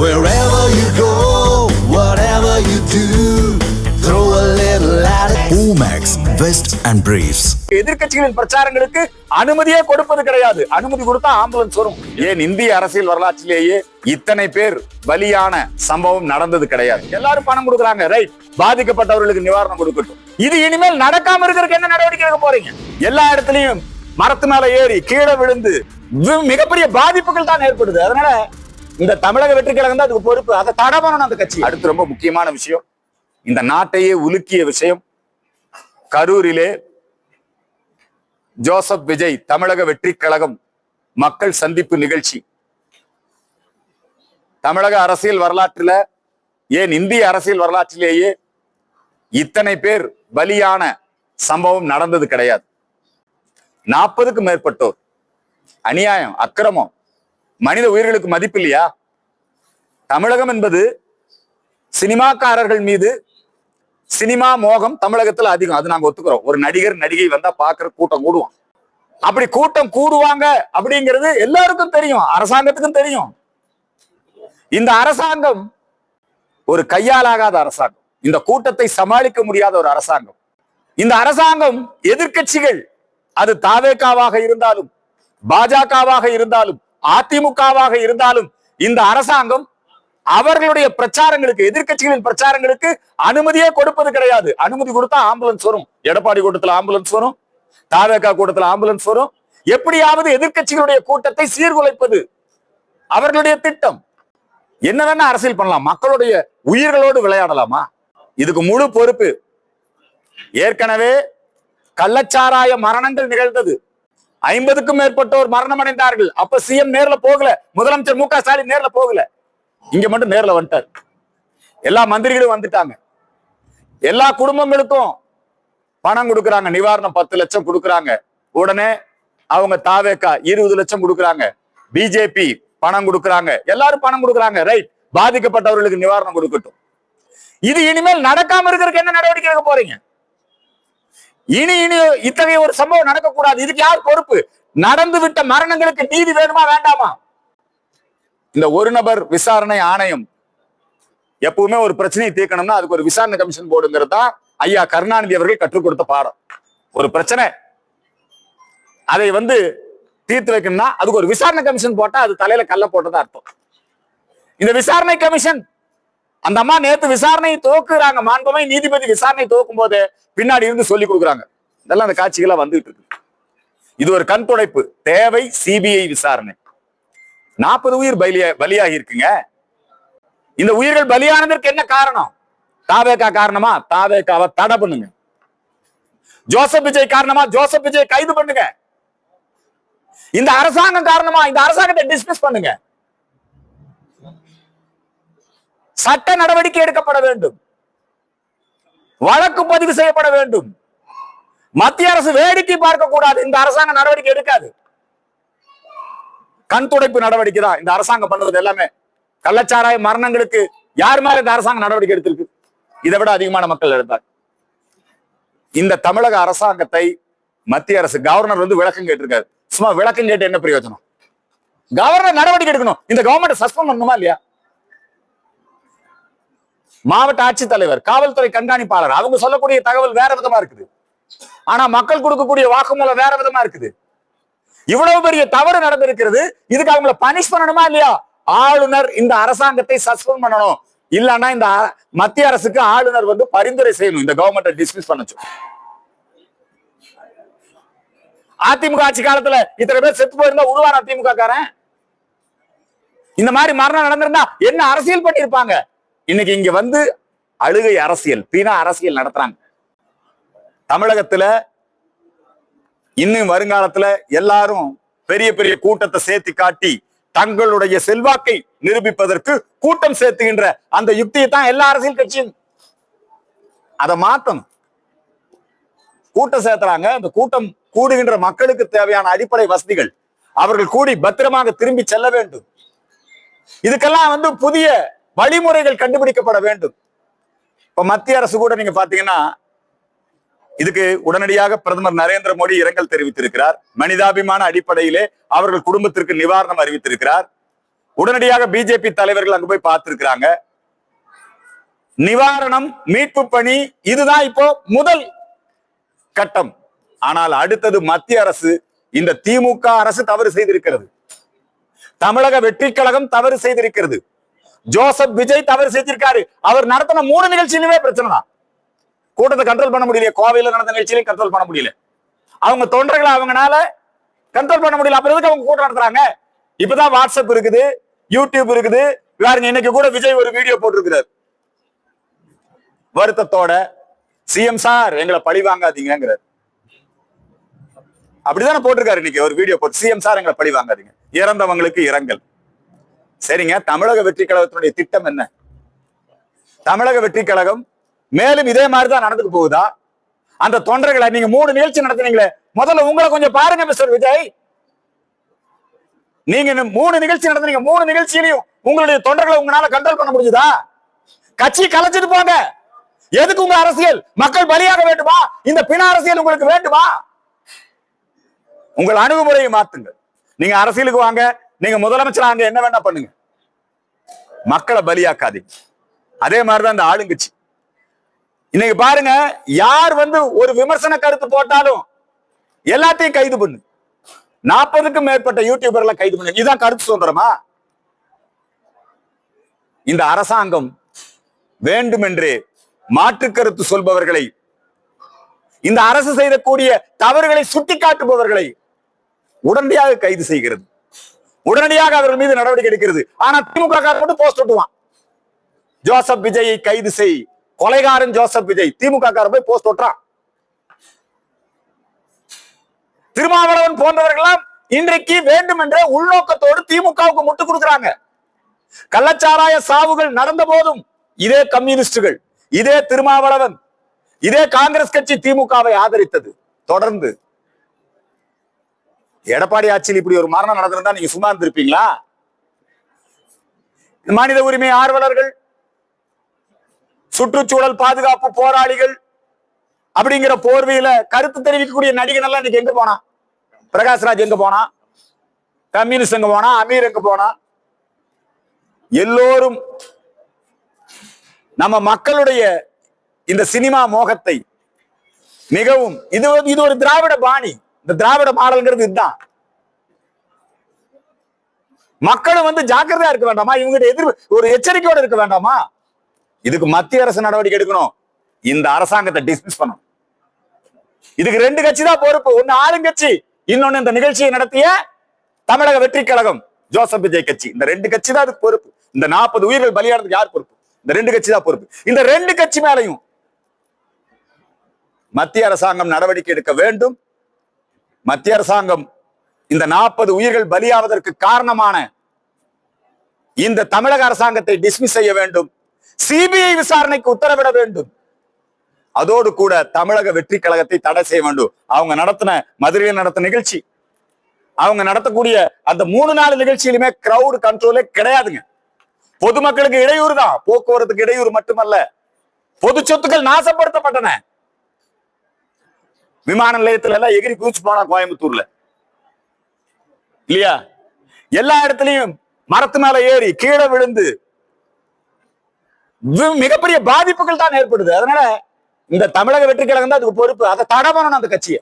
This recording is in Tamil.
Wherever you go, whatever you do, throw a little attitude. Omax, Vest and Briefs. எதிர்க்கட்சிகளின் பிரச்சாரங்களுக்கு அனுமதியே கொடுப்பது கிடையாது. அனுமதி கொடுத்தா ஆம்புலன்ஸ் வரும். ஏன் இந்திய அரசியல் வரலாற்றிலேயே இத்தனை பேர் பலியான சம்பவம் நடந்தது கிடையாது. எல்லாரும் பணம் கொடுக்குறாங்க. ரைட் பாதிக்கப்பட்டவர்களுக்கு நிவாரணம் கொடுக்கட்டும். இது இனிமேல் நடக்காம இருக்கிறதுக்கு என்ன நடவடிக்கை எடுக்க போறீங்க? எல்லா இடத்துலயும் மரத்து மேல ஏறி கீழே விழுந்து மிகப்பெரிய பாதிப்புகள் தான் ஏற்படுது. அதனால இந்த தமிழக வெற்றி கழகம் தான் அதுக்கு பொறுப்பு. அதை தடை பண்ணணும் அந்த கட்சி. அடுத்து ரொம்ப முக்கியமான விஷயம் இந்த நாட்டையே உலுக்கிய விஷயம் கரூரிலே ஜோசப் விஜய் தமிழக வெற்றி கழகம் மக்கள் சந்திப்பு நிகழ்ச்சி. தமிழக அரசியல் வரலாற்றுல ஏன் இந்திய அரசியல் வரலாற்றிலேயே இத்தனை பேர் பலியான சம்பவம் நடந்தது கிடையாது. நாற்பதுக்கும் மேற்பட்டோர். அநியாயம் அக்கிரமம். மனித உயிர்களுக்கு மதிப்பு இல்லையா தமிழகம் என்பது சினிமாக்காரர்கள் மீது சினிமா மோகம் தமிழகத்துல அதிகம். அது நாங்க ஒத்துக்கிறோம். ஒரு நடிகர் நடிகை வந்தா பாக்குற கூட்டம் கூடுவோம் அப்படி கூட்டம் கூடுவாங்க அப்படிங்கிறது எல்லாருக்கும் தெரியும். அரசாங்கத்துக்கும் தெரியும். இந்த அரசாங்கம் ஒரு கையாலாகாத அரசாங்கம். இந்த கூட்டத்தை சமாளிக்க முடியாத ஒரு அரசாங்கம். இந்த அரசாங்கம் எதிர்க்கட்சிகள் அது தாவேக்காவாக இருந்தாலும் பாஜகவாக இருந்தாலும் அதிமுகவாக இருந்தாலும் இந்த அரசாங்கம் அவர்களுடைய பிரச்சாரங்களுக்கு எதிர்க்கட்சிகளின் பிரச்சாரங்களுக்கு அனுமதியே கொடுப்பது கிடையாது. அனுமதி கொடுத்தா ஆம்புலன்ஸ் வரும். எடப்பாடி கூட்டத்துல ஆம்புலன்ஸ் வரும். தாவேகா கூட்டத்துல ஆம்புலன்ஸ் வரும். எப்படியாவது எதிர்க்கட்சிகளுடைய கூட்டத்தை சீர்குலைப்பது அவர்களுடைய திட்டம். என்னதான அரசியல் பண்ணலாம். மக்களுடைய உயிர்களோடு விளையாடலாமா? இதுக்கு முழு பொறுப்பு. ஏற்கனவே கள்ளச்சாராய மரணங்கள் நிகழ்ந்தது. ஐம்பதுக்கும் மேற்பட்டோர் மரணம் அடைந்தார்கள் அப்ப சிஎம் நேர்ல போகல. முதலமைச்சர் மு க ஸ்டாலின் நேர்ல போகல. இங்க மட்டும் நேர்ல வந்துட்டார். எல்லா மந்திரிகளும் வந்துட்டாங்க. எல்லா குடும்பங்களுக்கும் பணம் கொடுக்குறாங்க. நிவாரணம் பத்து லட்சம் கொடுக்குறாங்க. உடனே அவங்க தாவேக்கா இருபது லட்சம் கொடுக்குறாங்க. பிஜேபி பணம் கொடுக்குறாங்க. எல்லாரும் பணம் கொடுக்குறாங்க. ரைட் பாதிக்கப்பட்டவர்களுக்கு நிவாரணம் கொடுக்கட்டும். இது இனிமேல் நடக்காம இருக்கிறதுக்கு என்ன நடவடிக்கை எடுக்க போறீங்க? இனி இனி இத்தகைய ஒரு சம்பவம் நடக்கக்கூடாது. இதுக்கு யார் பொறுப்பு? நடந்து விட்ட மரணங்களுக்கு நீதி வேணுமா வேண்டாமா? இந்த ஒரு நபர் விசாரணை ஆணையம் எப்பவுமே ஒரு பிரச்சனையை தீர்க்கணும்னா அதுக்கு ஒரு விசாரணை கமிஷன் போர்டுங்கிறது தான் ஐயா கருணாநிதி அவர்கள் கற்றுக் கொடுத்த பாடம். ஒரு பிரச்சனை. அதை வந்து தீர்த்து வைக்கணும்னா அதுக்கு ஒரு விசாரணை கமிஷன் போட்டா அது தலையில கல்ல போட்டதா அர்த்தம். இந்த விசாரணை கமிஷன் அந்த அம்மா நேத்து விசாரணையை துவக்குறாங்க. மாண்புமை நீதிபதி விசாரணை துவக்கும் போது பின்னாடி இருந்து சொல்லி கொடுக்குறாங்க. இதெல்லாம் அந்த காட்சிகளா வந்துட்டு இருக்கு. இது ஒரு கண் துடைப்பு. தேவை சிபிஐ விசாரணை. நாற்பது உயிர் பலியா பலியாகி இருக்குங்க. இந்த உயிர்கள் பலியானதற்கு என்ன காரணம்? தாவேக்கா காரணமா? தாவேக்காவை தடை பண்ணுங்க. ஜோசப் விஜய் காரணமா? ஜோசப் விஜய் கைது பண்ணுங்க. இந்த அரசாங்கம் காரணமா? இந்த அரசாங்கத்தை டிஸ்மிஸ் பண்ணுங்க. சட்ட நடவடிக்கை எடுக்கப்பட வேண்டும். வழக்கு பதிவு செய்யப்பட வேண்டும். மத்திய அரசு வேடிக்கை பார்க்க கூடாது இந்த அரசாங்கம் நடவடிக்கை எடுக்காது. கண் துடைப்பு நடவடிக்கை தான். இந்த அரசாங்கம் பண்ணுவது எல்லாமே. கள்ளச்சாராய மரணங்களுக்கு யார் மேல இந்த அரசாங்கம் நடவடிக்கை எடுத்திருக்கு? இதை விட அதிகமான மக்கள் எடுத்தார். இந்த தமிழக அரசாங்கத்தை மத்திய அரசு கவர்னர் வந்து விளக்கம் கேட்டிருக்காரு. சும்மா விளக்கம் கேட்டு என்ன பிரயோஜனம்? கவர்னர் நடவடிக்கை எடுக்கணும். இந்த கவர்மெண்ட் சஸ்பெண்ட் பண்ணணுமா இல்லையா? மாவட்ட ஆட்சித்தலைவர் காவல்துறை கண்காணிப்பாளர் அவங்க சொல்லக்கூடிய தகவல் வேற விதமா இருக்குது. ஆனா மக்கள் கொடுக்கக்கூடிய வாக்குமூலம் வேற விதமா இருக்குது. இவ்வளவு பெரிய தவறு நடந்திருக்கிறது இதுக்கு அவங்கள பனிஷ் பண்ணணுமா இல்லையா? ஆளுநர் இந்த அரசாங்கத்தை சஸ்பெண்ட் பண்ணணும். இல்லன்னா இந்த மத்திய அரசுக்கு ஆளுநர் வந்து பரிந்துரை செய்யணும். இந்த கவர்மெண்ட்டை டிஸ்மிஸ் பண்ணச்சு அதிமுக ஆட்சி காலத்துல இத்தனை பேர் செத்து போயிருந்தா உருவான அதிமுக காரன் இந்த மாதிரி மரணம் நடந்திருந்தா என்ன அரசியல் பண்ணிருப்பாங்க இன்னைக்கு இங்க வந்து அழுகை அரசியல் பீனா அரசியல் நடத்துறாங்க. தமிழகத்துல இன்னும் வருங்காலத்துல எல்லாரும் பெரிய பெரிய கூட்டத்தை சேர்த்து காட்டி தங்களுடைய செல்வாக்கை நிரூபிப்பதற்கு கூட்டம் சேர்த்துகின்ற அந்த யுக்தியை தான் எல்லா அரசியல் கட்சியும். அதை மாத்தணும். கூட்டம் சேர்த்துறாங்க. அந்த கூட்டம் கூடுகின்ற மக்களுக்கு தேவையான அடிப்படை வசதிகள் அவர்கள் கூடி பத்திரமாக திரும்பி செல்ல வேண்டும். இதுக்கெல்லாம் வந்து புதிய வழிமுறைகள் கண்டுபிடிக்கப்பட வேண்டும். இப்ப மத்திய அரசு கூட நீங்க பாத்தீங்கன்னா இதுக்கு உடனடியாக பிரதமர் நரேந்திர மோடி இரங்கல் தெரிவித்திருக்கிறார். மனிதாபிமான அடிப்படையிலே அவர்கள் குடும்பத்திற்கு நிவாரணம் அறிவித்திருக்கிறார். உடனடியாக பிஜேபி தலைவர்கள் அங்க போய் பார்த்திருக்கிறாங்க. நிவாரணம் மீட்பு பணி இதுதான் இப்போ முதல் கட்டம். ஆனால் அடுத்தது மத்திய அரசு இந்த திமுக அரசு தவறு செய்திருக்கிறது. தமிழக வெற்றி கழகம் தவறு செய்திருக்கிறது. ஜோசப் விஜய் தவறு செய்திருக்காரு. அவர் நடத்தின மூணு நிகழ்ச்சியிலுமே பிரச்சனை தான். கூட்டத்தை கண்ட்ரோல் பண்ண முடியல கோவையில் நடந்த நிகழ்ச்சியிலையும் கண்ட்ரோல் பண்ண முடியல. அவங்க தொண்டர்களை அவங்கனால கண்ட்ரோல் பண்ண முடியல. அப்புறம் எதுக்கு அவங்க கூட்டம் நடத்துறாங்க? இப்பதான் வாட்ஸ்அப் இருக்குது யூடியூப் இருக்குது. பாருங்க இன்னைக்கு கூட விஜய் ஒரு வீடியோ போட்டிருக்கிறார். வருத்தத்தோட சிஎம் சார் எங்களை பழி வாங்காதீங்கிறார் அப்படிதானே போட்டிருக்காரு இன்னைக்கு ஒரு வீடியோ போட்டு. சிஎம் சார் எங்களை பழி வாங்காதீங்க. இறந்தவங்களுக்கு இரங்கல். சரிங்க. தமிழக வெற்றி கழகத்தினுடைய திட்டம் என்ன? தமிழக வெற்றி கழகம் மேலும் இதே மாதிரிதான் நடந்துட்டு போகுதா? அந்த தொண்டர்களை நீங்க மூணு நிகழ்ச்சி நடத்துனீங்களே. முதல்ல உங்களை கொஞ்சம் பாருங்க மிஸ்டர் விஜய். நீங்க மூணு நிகழ்ச்சி நடத்துனீங்க. மூணு நிகழ்ச்சியிலையும் உங்களுடைய தொண்டர்களை உங்களால கண்ட்ரோல் பண்ண முடிஞ்சுதா? கட்சி கலைச்சிட்டு போங்க. எதுக்கு உங்க அரசியல்? மக்கள் பலியாக வேண்டுமா? இந்த பிண அரசியல் உங்களுக்கு வேண்டுமா? உங்கள் அணுகுமுறையை மாத்துங்க நீங்க அரசியலுக்கு வாங்க. நீங்க முதலமைச்சர் அங்க என்ன வேணா பண்ணுங்க. மக்களை பலியாக்காதீங்க. அதே மாதிரிதான் இந்த ஆளுங்கட்சி. இன்னைக்கு பாருங்க யார் வந்து ஒரு விமர்சன கருத்து போட்டாலும் எல்லாத்தையும் கைது பண்ணு. நாற்பதுக்கும் மேற்பட்ட யூடியூபர்களை கைது பண்ணு. இதான் கருத்து சுதந்திரமா? இந்த அரசாங்கம் வேண்டுமென்றே மாற்று கருத்து சொல்பவர்களை இந்த அரசு செய்யக்கூடிய தவறுகளை சுட்டிக்காட்டுபவர்களை உடனடியாக கைது செய்கிறது. உடனடியாக அவர்கள் மீது நடவடிக்கை எடுக்கிறது. ஆனா திமுக காரர் போஸ்ட் ஒட்டுவான். ஜோசப் விஜயை கைது செய். கொலைகாரன் ஜோசப் விஜய். திமுக காரன் போய் போஸ்ட் ஒட்டுறான். திருமாவளவன் போன்றவர்கள்லாம் இன்றைக்கு வேண்டுமென்றே உள்நோக்கத்தோடு திமுகவுக்கு முட்டு கொடுக்கிறாங்க. கள்ளச்சாராய சாவுகள் நடந்த போதும் இதே கம்யூனிஸ்டுகள் இதே திருமாவளவன் இதே காங்கிரஸ் கட்சி திமுகவை ஆதரித்தது. தொடர்ந்து எடப்பாடி ஆட்சியில் இப்படி ஒரு மரணம் நடந்திருந்தா நீங்க சும்மா இருந்திருப்பீங்களா? மனித உரிமை ஆர்வலர்கள் சுற்றுச்சூழல் பாதுகாப்பு போராளிகள் அப்படிங்கிற போர்வையில கருத்து தெரிவிக்கக்கூடிய நடிகன் எல்லாம் இன்னைக்கு எங்க போனா? பிரகாஷ்ராஜ் எங்க போனா? கம்யூனிஸ்ட் எங்க போனா? அமீர் எங்க போனா? எல்லோரும் நம்ம மக்களுடைய இந்த சினிமா மோகத்தை மிகவும் இது இது ஒரு திராவிட பாணி. இந்த திராவிட மாடல்ங்கிறது இதுதான். மக்களும் வந்து ஜாக்கிரதையா இருக்க வேண்டாமா? இவங்க எதிர் ஒரு எச்சரிக்கையோட இருக்க வேண்டாமா? இதுக்கு மத்திய அரசு நடவடிக்கை எடுக்கணும். இந்த அரசாங்கத்தை டிஸ்மிஸ் பண்ணணும். இதுக்கு ரெண்டு கட்சி தான் பொறுப்பு. ஒன்னு ஆளுங்கட்சி இன்னொன்னு இந்த நிகழ்ச்சியை நடத்திய தமிழக வெற்றி கழகம் ஜோசப் விஜய் கட்சி. இந்த ரெண்டு கட்சி தான் அதுக்கு பொறுப்பு. இந்த நாற்பது உயிர்கள் பலியானதுக்கு யார் பொறுப்பு? இந்த ரெண்டு கட்சி தான் பொறுப்பு. இந்த ரெண்டு கட்சி மேலையும் மத்திய அரசாங்கம் நடவடிக்கை எடுக்க வேண்டும். மத்திய அரசாங்கம் இந்த நாற்பது உயிர்கள் பலியாவதற்கு காரணமான இந்த தமிழக அரசாங்கத்தை டிஸ்மிஸ் செய்ய வேண்டும். சிபிஐ விசாரணைக்கு உத்தரவிட வேண்டும். அதோடு கூட தமிழக வெற்றி கழகத்தை தடை செய்ய வேண்டும். அவங்க நடத்தின மதுரையில் நடத்த நிகழ்ச்சி. அவங்க நடத்தக்கூடிய அந்த மூணு நாலு நிகழ்ச்சியிலுமே கிரவுட் கண்ட்ரோலே கிடையாதுங்க. பொதுமக்களுக்கு இடையூறு தான் போக்குவரத்துக்கு இடையூறு மட்டுமல்ல. பொது சொத்துக்கள் நாசப்படுத்தப்பட்டன. விமான நிலையத்துல எல்லாம் எகிரி குதிச்சு போனா கோயம்புத்தூர்ல. இல்லையா? எல்லா இடத்துலயும் மரத்து மேல ஏறி கீழே விழுந்து மிகப்பெரிய பாதிப்புகள் தான் ஏற்படுது. அதனால இந்த தமிழக வெற்றி கழகம் தான் அதுக்கு பொறுப்பு. அதை தடை பண்ணணும் அந்த கட்சியை.